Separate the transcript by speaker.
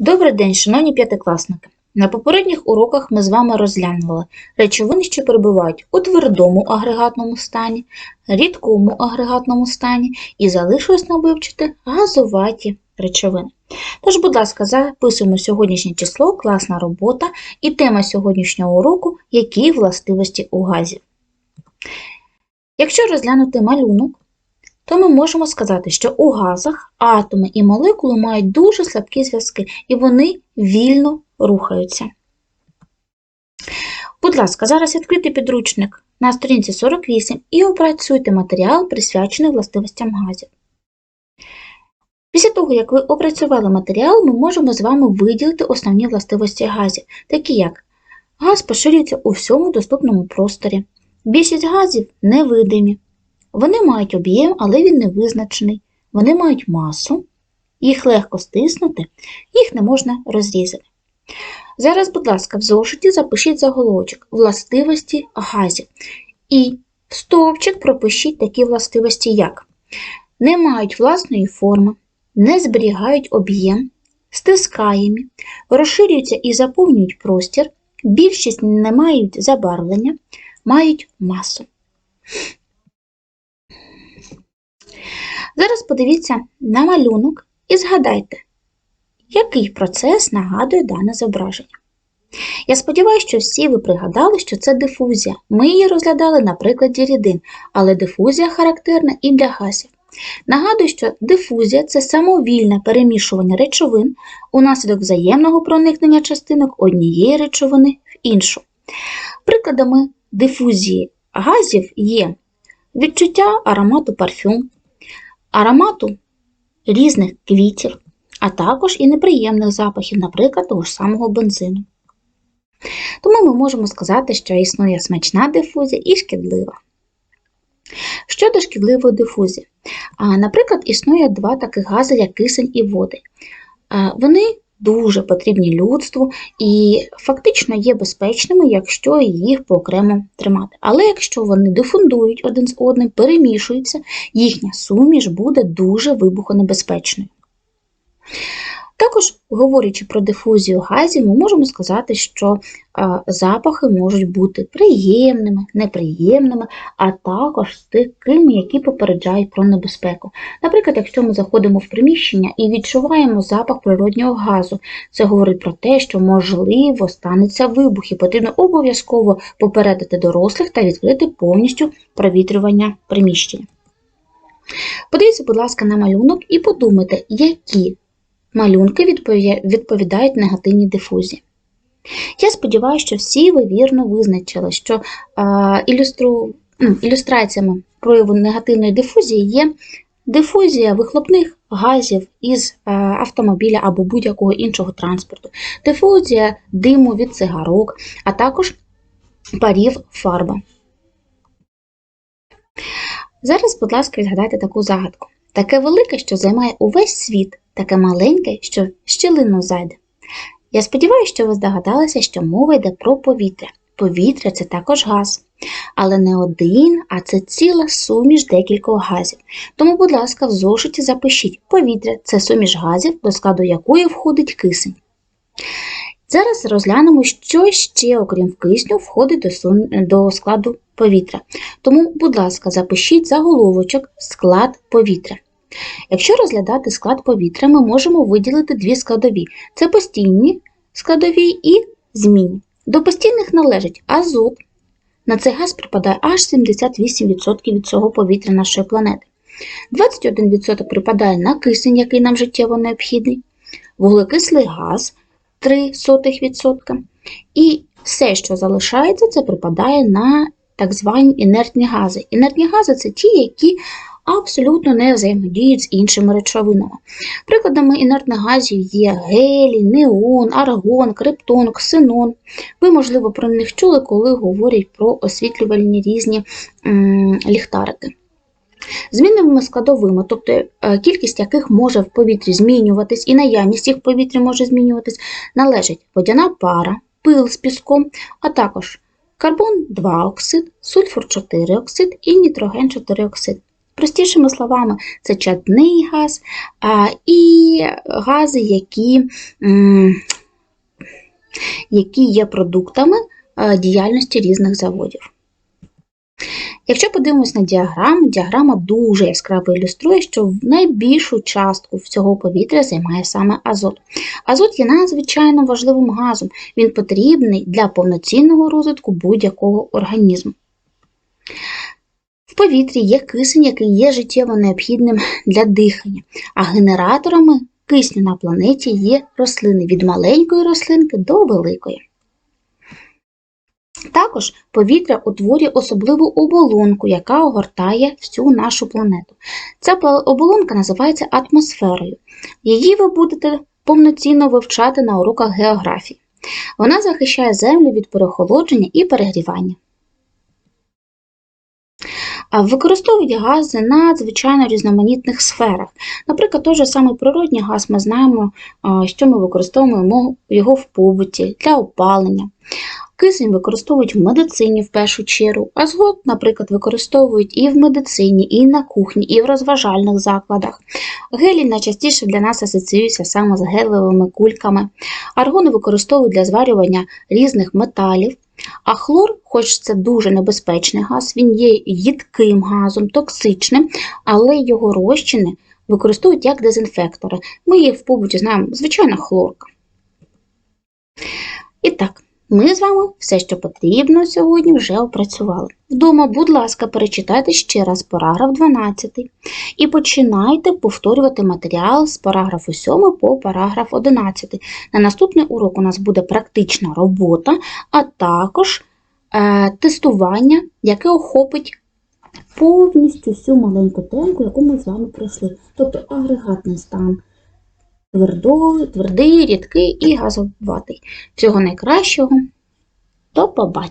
Speaker 1: Добрий день, шановні п'ятикласники! На попередніх уроках ми з вами розглянули речовини, що перебувають у твердому агрегатному стані, рідкому агрегатному стані і залишилось нам вивчити газуваті речовини. Тож, будь ласка, записуємо сьогоднішнє число, класна робота і тема сьогоднішнього уроку які властивості у газів. Якщо розглянути малюнок, то ми можемо сказати, що у газах атоми і молекули мають дуже слабкі зв'язки, і вони вільно рухаються. Будь ласка, зараз відкрийте підручник на сторінці 48 і опрацюйте матеріал, присвячений властивостям газів. Після того, як ви опрацювали матеріал, ми можемо з вами виділити основні властивості газів, такі як газ поширюється у всьому доступному просторі. Більшість газів невидимі. Вони мають об'єм, але він не визначений. Вони мають масу, їх легко стиснути, їх не можна розрізати. Зараз, будь ласка, в зошиті запишіть заголовочок властивості газів. І в стовпчик пропишіть такі властивості, як не мають власної форми, не зберігають об'єм, стискаємі, розширюються і заповнюють простір, більшість не мають забарвлення, мають масу. Зараз подивіться на малюнок і згадайте, який процес нагадує дане зображення. Я сподіваюся, що всі ви пригадали, що це дифузія. Ми її розглядали на прикладі рідин, але дифузія характерна і для газів. Нагадую, що дифузія це самовільне перемішування речовин унаслідок взаємного проникнення частинок однієї речовини в іншу. Прикладами дифузії газів є відчуття аромату парфюм, аромату різних квітів, а також і неприємних запахів, наприклад, того ж самого бензину. Тому ми можемо сказати, що існує смачна дифузія і шкідлива. Щодо шкідливої дифузії, наприклад, існує два таких гази, як кисень і води. Вони дуже потрібні людству і фактично є безпечними, якщо їх поокремо тримати. Але якщо вони дифундують один з одним, перемішуються, їхня суміш буде дуже вибухонебезпечною. Також, говорячи про дифузію газів, ми можемо сказати, що запахи можуть бути приємними, неприємними, а також такими, які попереджають про небезпеку. Наприклад, якщо ми заходимо в приміщення і відчуваємо запах природнього газу, це говорить про те, що, можливо, станеться вибух, і потрібно обов'язково попередити дорослих та відкрити повністю провітрювання приміщення. Подивіться, будь ласка, на малюнок і подумайте, які малюнки відповідають негативній дифузії. Я сподіваюся, що всі ви вірно визначили, що ілюстру, ну, ілюстраціями прояву негативної дифузії є дифузія вихлопних газів із автомобіля або будь-якого іншого транспорту, дифузія диму від цигарок, а також парів фарба. Зараз, будь ласка, відгадайте таку загадку. Таке велике, що займає увесь світ, таке маленьке, що щелину зайде. Я сподіваюся, що ви здогадалися, що мова йде про повітря. Повітря це також газ. Але не один, а це ціла суміш декількох газів. Тому, будь ласка, в зошиті запишіть повітря це суміш газів, до складу якої входить кисень. Зараз розглянемо, що ще, окрім кисню, входить до, сум... до складу повітря. Тому, будь ласка, запишіть заголовочок склад повітря. Якщо розглядати склад повітря, ми можемо виділити дві складові: це постійні складові і змінні. До постійних належить азот. На цей газ припадає аж 78% від цього повітря нашої планети. 21% припадає на кисень, який нам життєво необхідний, вуглекислий газ 0,03%. І все, що залишається, це припадає на так звані інертні гази. Інертні гази це ті, які абсолютно не взаємодіють з іншими речовинами. Прикладами інертних газів є гелій, неон, аргон, криптон, ксенон. Ви, можливо, про них чули, коли говорять про освітлювальні різні ліхтарики. Змінними складовими, тобто е, кількість яких може в повітрі змінюватись, і наявність їх в повітрі може змінюватись, належить водяна пара, пил з піском, а також карбон 2 оксид, сульфур 4 оксид і нітроген 4 оксид. Простішими словами, це чадний газ а, і гази, які, які є продуктами діяльності різних заводів. Якщо подивимось на діаграму, діаграма дуже яскраво ілюструє, що найбільшу частку цього повітря займає саме азот. Азот є надзвичайно важливим газом, він потрібний для повноцінного розвитку будь-якого організму. В повітрі є кисень, який є життєво необхідним для дихання, а генераторами кисню на планеті є рослини від маленької рослинки до великої. Також повітря утворює особливу оболонку, яка огортає всю нашу планету. Ця оболонка називається атмосферою. Її ви будете повноцінно вивчати на уроках географії. Вона захищає Землю від перехолодження і перегрівання. Використовують гази на звичайно різноманітних сферах. Наприклад, той же самий природній газ ми знаємо, що ми використовуємо його в побуті для опалення. Кисень використовують в медицині в першу чергу, азот, наприклад, використовують і в медицині, і на кухні, і в розважальних закладах. Гелій найчастіше для нас асоціюється саме з гелевими кульками. Аргони використовують для зварювання різних металів. А хлор, хоч це дуже небезпечний газ, він є їдким газом, токсичним, але його розчини використовують як дезінфектори. Ми їх в побуті знаємо, звичайна хлорка. І так, ми з вами все, що потрібно сьогодні, вже опрацювали. Вдома, будь ласка, перечитайте ще раз параграф 12 і починайте повторювати матеріал з параграфу 7 по параграф 11. На наступний урок у нас буде практична робота, а також е, тестування, яке охопить повністю всю маленьку темку, яку ми з вами пройшли. Тобто агрегатний стан твердий, рідкий і газоватий. Всього найкращого. До побачення!